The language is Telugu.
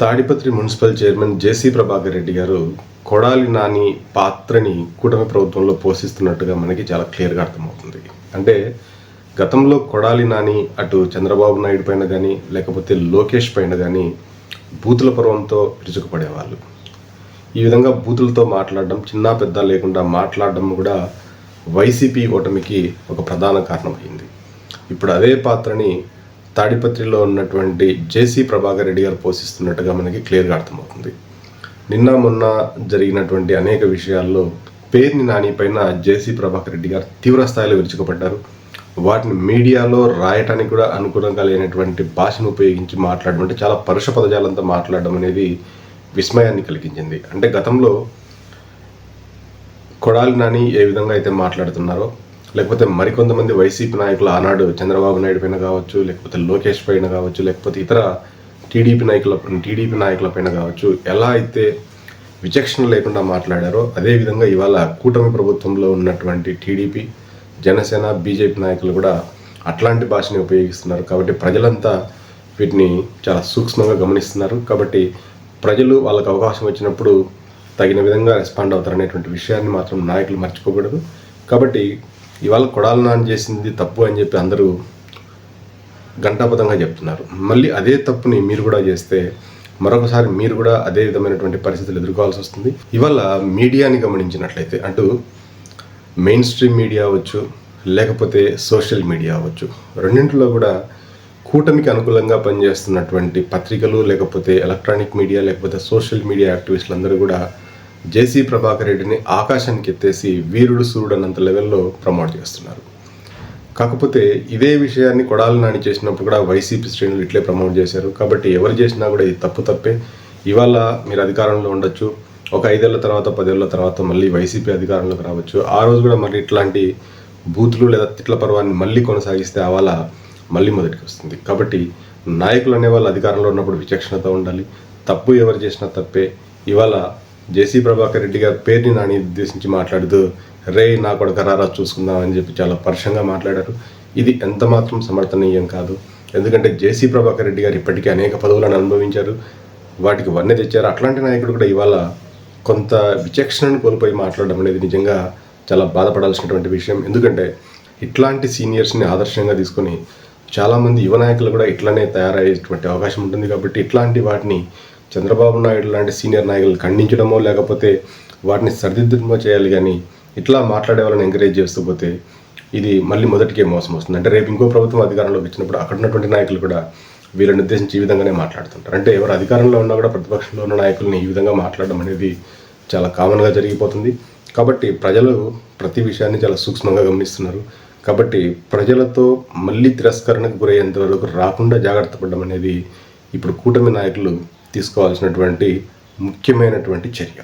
Tadipatri municipal chairman JC Prabhakar Reddy గారు కొడాలి నాని పాత్రని కూటమి ప్రభుత్వంలో పోషిస్తున్నట్టుగా మనకి చాలా క్లియర్గా అర్థమవుతుంది. అంటే గతంలో కొడాలి నాని అటు చంద్రబాబు నాయుడు పైన కానీ లేకపోతే లోకేష్ పైన కానీ బూతుల పర్వంతో విరుచుకుపడేవాళ్ళు ఈ విధంగా బూతులతో మాట్లాడడం చిన్న పెద్ద లేకుండా మాట్లాడడం కూడా వైసీపీ ఓటమికి ఒక ప్రధాన కారణమైంది. ఇప్పుడు అదే పాత్రని తాడిపత్రిలో ఉన్నటువంటి జేసీ ప్రభాకర్ రెడ్డి గారు పోషిస్తున్నట్టుగా మనకి క్లియర్గా అర్థమవుతుంది. నిన్న మొన్న జరిగినటువంటి అనేక విషయాల్లో పేర్ని నాని పైన జేసీ ప్రభాకర్ రెడ్డి గారు తీవ్ర స్థాయిలో విరుచుకుపడ్డారు. వాటిని మీడియాలో రాయటానికి కూడా అనుకూలంగా లేనటువంటి భాషను ఉపయోగించి మాట్లాడడం అంటే చాలా పరుష పదజాలంతో మాట్లాడడం అనేది విస్మయాన్ని కలిగించింది. అంటే గతంలో కొడాలి నాని ఏ విధంగా అయితే మాట్లాడుతున్నారో లేకపోతే మరికొంతమంది వైసీపీ నాయకులు ఆనాడు చంద్రబాబు నాయుడు పైన కావచ్చు లేకపోతే లోకేష్ పైన కావచ్చు లేకపోతే ఇతర టీడీపీ నాయకుల టీడీపీ నాయకుల పైన కావచ్చు ఎలా అయితే విచక్షణ లేకుండా మాట్లాడారో అదేవిధంగా ఇవాళ కూటమి ప్రభుత్వంలో ఉన్నటువంటి టీడీపీ జనసేన బీజేపీ నాయకులు కూడా అట్లాంటి భాషని ఉపయోగిస్తున్నారు. కాబట్టి ప్రజలంతా వీటిని చాలా సూక్ష్మంగా గమనిస్తున్నారు. కాబట్టి ప్రజలు వాళ్ళకు అవకాశం వచ్చినప్పుడు తగిన విధంగా రెస్పాండ్ అవుతారనేటువంటి విషయాన్ని మాత్రం నాయకులు మర్చిపోకూడదు. కాబట్టి ఇవాళ కొడాలి నాని చేసింది తప్పు అని చెప్పి అందరూ గంటాపదంగా చెప్తున్నారు. మళ్ళీ అదే తప్పుని మీరు కూడా చేస్తే మరొకసారి మీరు కూడా అదే విధమైనటువంటి పరిస్థితులు ఎదుర్కోవాల్సి వస్తుంది. ఇవాళ మీడియాని గమనించినట్లయితే అటు మెయిన్ స్ట్రీమ్ మీడియా అవ్వచ్చు లేకపోతే సోషల్ మీడియా అవ్వచ్చు రెండింటిలో కూడా కూటమికి అనుకూలంగా పనిచేస్తున్నటువంటి పత్రికలు లేకపోతే ఎలక్ట్రానిక్ మీడియా లేకపోతే సోషల్ మీడియా యాక్టివిస్టులు అందరూ కూడా జేసీ ప్రభాకర్ రెడ్డిని ఆకాశానికి ఎత్తేసి వీరుడు సూర్యుడు అన్నంత లెవెల్లో ప్రమోట్ చేస్తున్నారు. కాకపోతే ఇదే విషయాన్ని కొడాలి నాని చేసినప్పుడు కూడా వైసీపీ శ్రేణులు ఇట్లే ప్రమోట్ చేశారు. కాబట్టి ఎవరు చేసినా కూడా ఇది తప్పు తప్పే. ఇవాళ మీరు అధికారంలో ఉండొచ్చు. ఒక ఐదేళ్ళ తర్వాత పదేళ్ళ తర్వాత మళ్ళీ వైసీపీ అధికారంలోకి రావచ్చు. ఆ రోజు కూడా మళ్ళీ ఇట్లాంటి బూతులు లేదా తిట్ల పర్వాన్ని మళ్ళీ కొనసాగిస్తే అవాళ మళ్ళీ మొదటికి వస్తుంది. కాబట్టి నాయకులు అనేవాళ్ళు అధికారంలో ఉన్నప్పుడు విచక్షణతో ఉండాలి. తప్పు ఎవరు చేసినా తప్పే. ఇవాళ జేసీ ప్రభాకర్ రెడ్డి గారి పేరుని నాని ఉద్దేశించి మాట్లాడుతూ రే నా కొడుకు రారా చూసుకుందాం అని చెప్పి చాలా పరుషంగా మాట్లాడారు. ఇది ఎంత మాత్రం సమర్థనీయం కాదు. ఎందుకంటే జేసీ ప్రభాకర్ రెడ్డి గారు ఇప్పటికే అనేక పదవులను అనుభవించారు. వాటికి వన్నె తెచ్చారు. అట్లాంటి నాయకుడు కూడా ఇవాళ కొంత విచక్షణను కోల్పోయి మాట్లాడడం అనేది నిజంగా చాలా బాధపడాల్సినటువంటి విషయం. ఎందుకంటే ఇట్లాంటి సీనియర్స్ని ఆదర్శంగా తీసుకొని చాలామంది యువ నాయకులు కూడా ఇట్లానే తయారయ్యేటువంటి అవకాశం ఉంటుంది కాబట్టి ఇట్లాంటి వాటిని చంద్రబాబు నాయుడు లాంటి సీనియర్ నాయకులు ఖండించడమో లేకపోతే వాటిని సరిదిద్దడమో చేయాలి కానీ ఇట్లా మాట్లాడే వాళ్ళని ఎంకరేజ్ చేస్తూ పోతే ఇది మళ్ళీ మొదటికే మోసం వస్తుంది. అంటే రేపు ఇంకో ప్రభుత్వం అధికారంలోకి వచ్చినప్పుడు అక్కడ ఉన్నటువంటి నాయకులు కూడా వీళ్ళని ఉద్దేశించి ఈ విధంగానే మాట్లాడుతుంటారు. అంటే ఎవరు అధికారంలో ఉన్నా కూడా ప్రతిపక్షంలో ఉన్న నాయకుల్ని ఈ విధంగా మాట్లాడడం అనేది చాలా కామన్గా జరిగిపోతుంది. కాబట్టి ప్రజలు ప్రతి విషయాన్ని చాలా సూక్ష్మంగా గమనిస్తున్నారు. కాబట్టి ప్రజలతో మళ్ళీ తిరస్కరణకు గురయ్యేంత వరకు రాకుండా జాగ్రత్త పడడం అనేది ఇప్పుడు కూటమి నాయకులు తీసుకోవాల్సినటువంటి ముఖ్యమైనటువంటి చర్య.